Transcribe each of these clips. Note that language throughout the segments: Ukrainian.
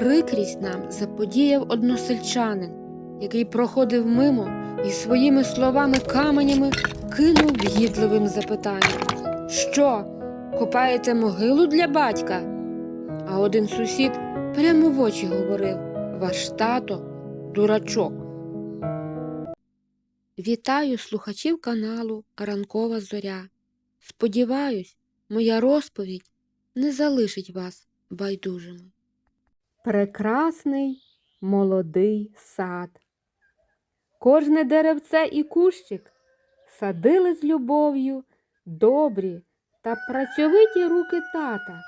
Прикрість нам заподіяв односельчанин, який проходив мимо і своїми словами каменями кинув в'їдливим запитанням. Що, копаєте могилу для батька? А один сусід прямо в очі говорив Ваш тато дурачок. Вітаю слухачів каналу Ранкова Зоря. Сподіваюсь, моя розповідь не залишить вас байдужими. Прекрасний молодий сад. Кожне деревце і кущик садили з любов'ю добрі та працьовиті руки тата,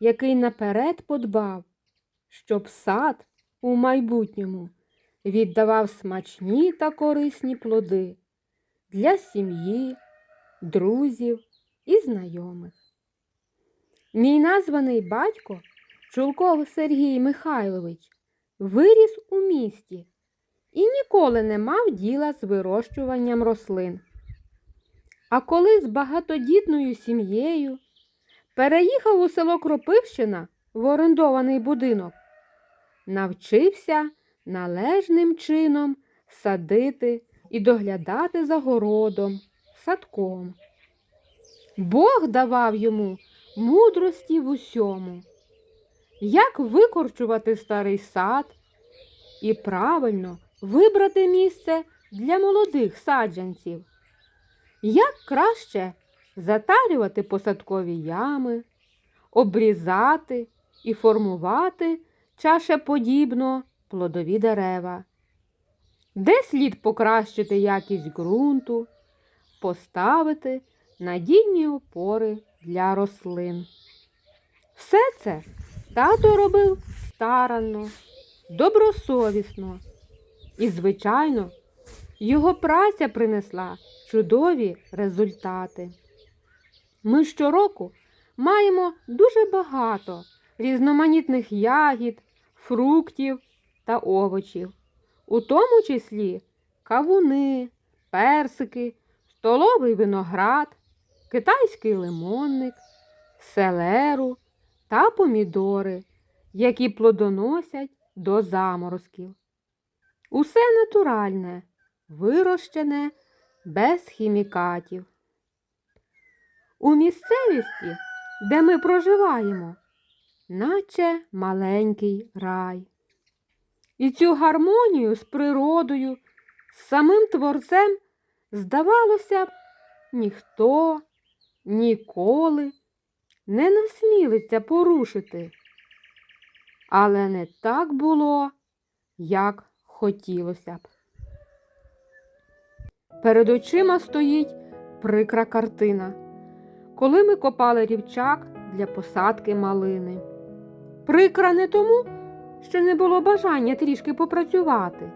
який наперед подбав, щоб сад у майбутньому віддавав смачні та корисні плоди для сім'ї, друзів і знайомих. Мій названий батько Чулков Сергій Михайлович виріс у місті і ніколи не мав діла з вирощуванням рослин. А коли з багатодітною сім'єю переїхав у село Кропивщина в орендований будинок, навчився належним чином садити і доглядати за городом, садком. Бог давав йому мудрості в усьому як викорчувати старий сад? І правильно вибрати місце для молодих саджанців, як краще затарювати посадкові ями, обрізати і формувати чашеподібно плодові дерева, де слід покращити якість ґрунту, поставити надійні опори для рослин. Все це Тато робив старанно, добросовісно. І, звичайно, його праця принесла чудові результати. Ми щороку маємо дуже багато різноманітних ягід, фруктів та овочів, у тому числі кавуни, персики, столовий виноград, китайський лимонник, селеру та помідори, які плодоносять до заморозків. Усе натуральне, вирощене без хімікатів. У місцевості, де ми проживаємо, наче маленький рай. І цю гармонію з природою, з самим творцем, здавалося б, ніхто ніколи не насмілиться порушити. Але не так було, як хотілося б. Перед очима стоїть прикра картина, коли ми копали рівчак для посадки малини. Прикра не тому, що не було бажання трішки попрацювати.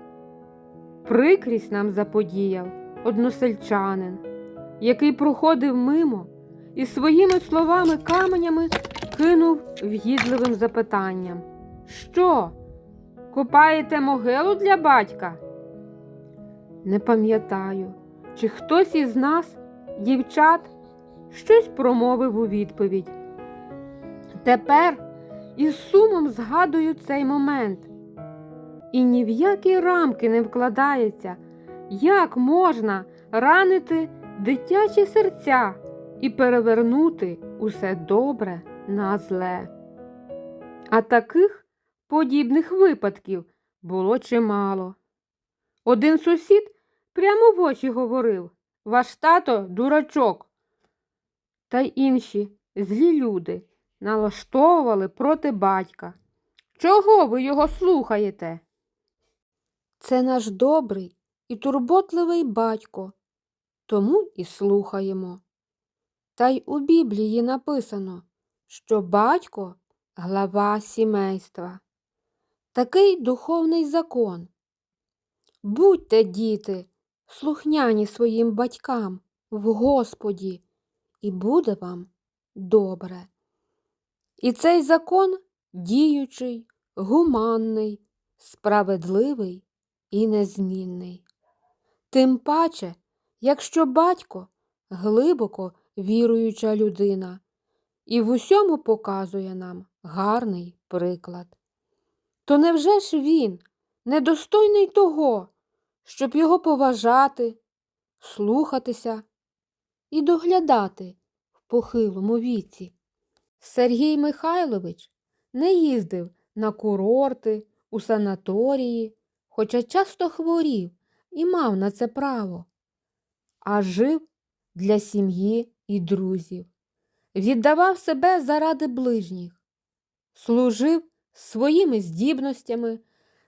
Прикрість нам заподіяв односельчанин, який проходив мимо і своїми словами каменями кинув в'їдливим запитанням. Що? Копаєте могилу для батька? Не пам'ятаю, чи хтось із нас, дівчат, щось промовив у відповідь. Тепер із сумом згадую цей момент. І ні в які рамки не вкладається, як можна ранити дитячі серця і перевернути усе добре на зле. А таких подібних випадків було чимало. Один сусід прямо в очі говорив Ваш тато дурачок. Та й інші злі люди налаштовували проти батька. Чого ви його слухаєте? Це наш добрий і турботливий батько, тому і слухаємо. Та й у Біблії написано, що батько глава сімейства. Такий духовний закон. Будьте, діти, слухняні своїм батькам в Господі, і буде вам добре. І цей закон діючий, гуманний, справедливий і незмінний. Тим паче, якщо батько глибоко віруюча людина і в усьому показує нам гарний приклад. то невже ж він недостойний того, щоб його поважати, слухатися і доглядати в похилому віці? Сергій Михайлович не їздив на курорти, у санаторії, хоча часто хворів і мав на це право, а жив для сім'ї і друзів, віддавав себе заради ближніх, служив своїми здібностями,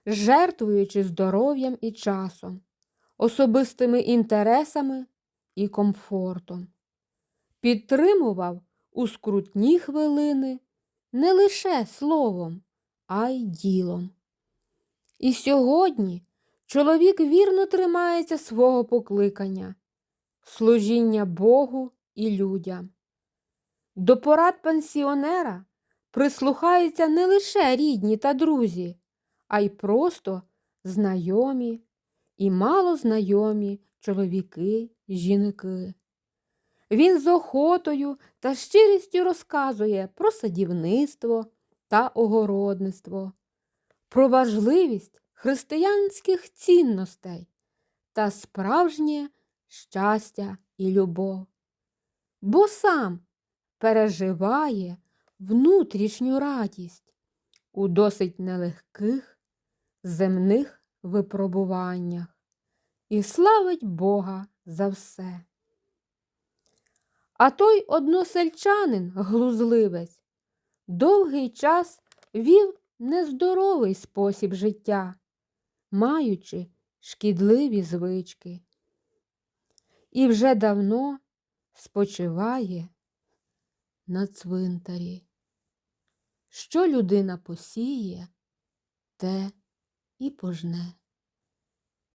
жертвуючи здоров'ям і часом, особистими інтересами і комфортом, підтримував у скрутні хвилини не лише словом, а й ділом. І сьогодні чоловік вірно тримається свого покликання, служіння Богу і людям. До порад пенсіонера прислухаються не лише рідні та друзі, а й просто знайомі і малознайомі чоловіки жінки. Він з охотою та щирістю розказує про садівництво та огородництво, про важливість християнських цінностей та справжнє щастя і любов, бо сам переживає внутрішню радість у досить нелегких земних випробуваннях і славить Бога за все. А той односельчанин, глузливець, довгий час вів нездоровий спосіб життя, маючи шкідливі звички. І вже давно спочиває на цвинтарі. Що людина посіє, те і пожне.